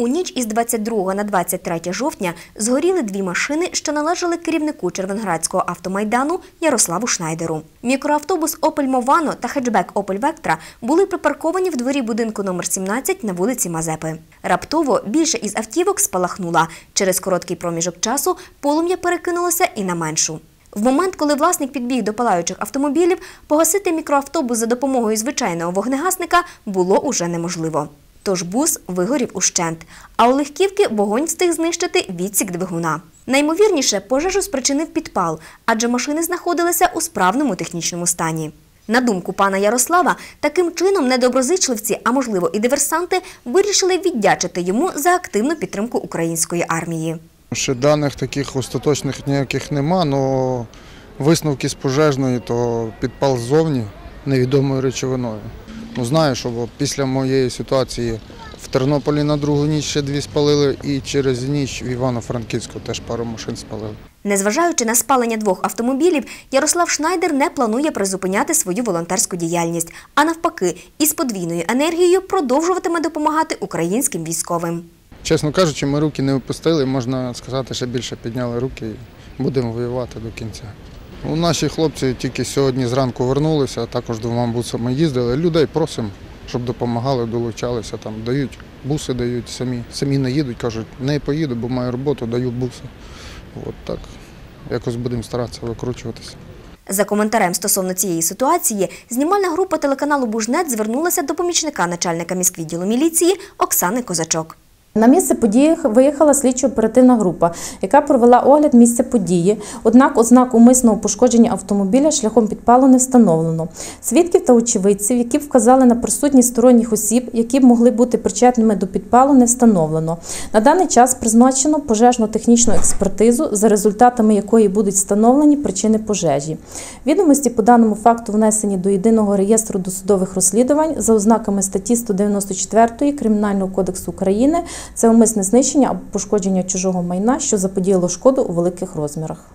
У ніч із 22 на 23 жовтня згоріли дві машини, що належали керівнику Червонградського автомайдану Ярославу Шнайдеру. Мікроавтобус Opel Movano та хетчбек Opel Vectra були припарковані в дворі будинку номер 17 на вулиці Мазепи. Раптово більше із автівок спалахнула. Через короткий проміжок часу полум'я перекинулося і на меншу. В момент, коли власник підбіг до палаючих автомобілів, погасити мікроавтобус за допомогою звичайного вогнегасника було уже неможливо. Тож бус вигорів ущент, а у легківки вогонь встиг знищити відсік двигуна. Наймовірніше, пожежу спричинив підпал, адже машини знаходилися у справному технічному стані. На думку пана Ярослава, таким чином недоброзичливці, а можливо і диверсанти, вирішили віддячити йому за активну підтримку української армії. Ще даних таких остаточних ніяких нема, але висновки з пожежної, то підпал ззовні невідомою речовиною. Ну, знаю, що після моєї ситуації в Тернополі на другу ніч ще дві спалили, і через ніч в Івано-Франківську теж пару машин спалили. Незважаючи на спалення двох автомобілів, Ярослав Шнайдер не планує призупиняти свою волонтерську діяльність, а навпаки, із подвійною енергією продовжуватиме допомагати українським військовим. Чесно кажучи, ми руки не опустили, можна сказати, ще більше підняли руки і будемо воювати до кінця. Ну, наші хлопці тільки сьогодні зранку вернулися, також двома бусами їздили. Людей просимо, щоб допомагали, долучалися, там дають, буси дають самі. Самі не їдуть, кажуть, не поїду, бо маю роботу, даю буси. От так. Якось будемо старатися викручуватися. За коментарем стосовно цієї ситуації, знімальна група телеканалу Бужнет звернулася до помічника начальника міськвідділу міліції Оксани Козачок. На місце події виїхала слідчо-оперативна група, яка провела огляд місця події. Однак ознак умисного пошкодження автомобіля шляхом підпалу не встановлено. Свідків та очевидців, які б вказали на присутність сторонніх осіб, які б могли бути причетними до підпалу, не встановлено. На даний час призначено пожежно-технічну експертизу, за результатами якої будуть встановлені причини пожежі. Відомості по даному факту внесені до єдиного реєстру досудових розслідувань за ознаками статті 194 Кримінального кодексу України. Це умисне знищення або пошкодження чужого майна, що заподіяло шкоду у великих розмірах.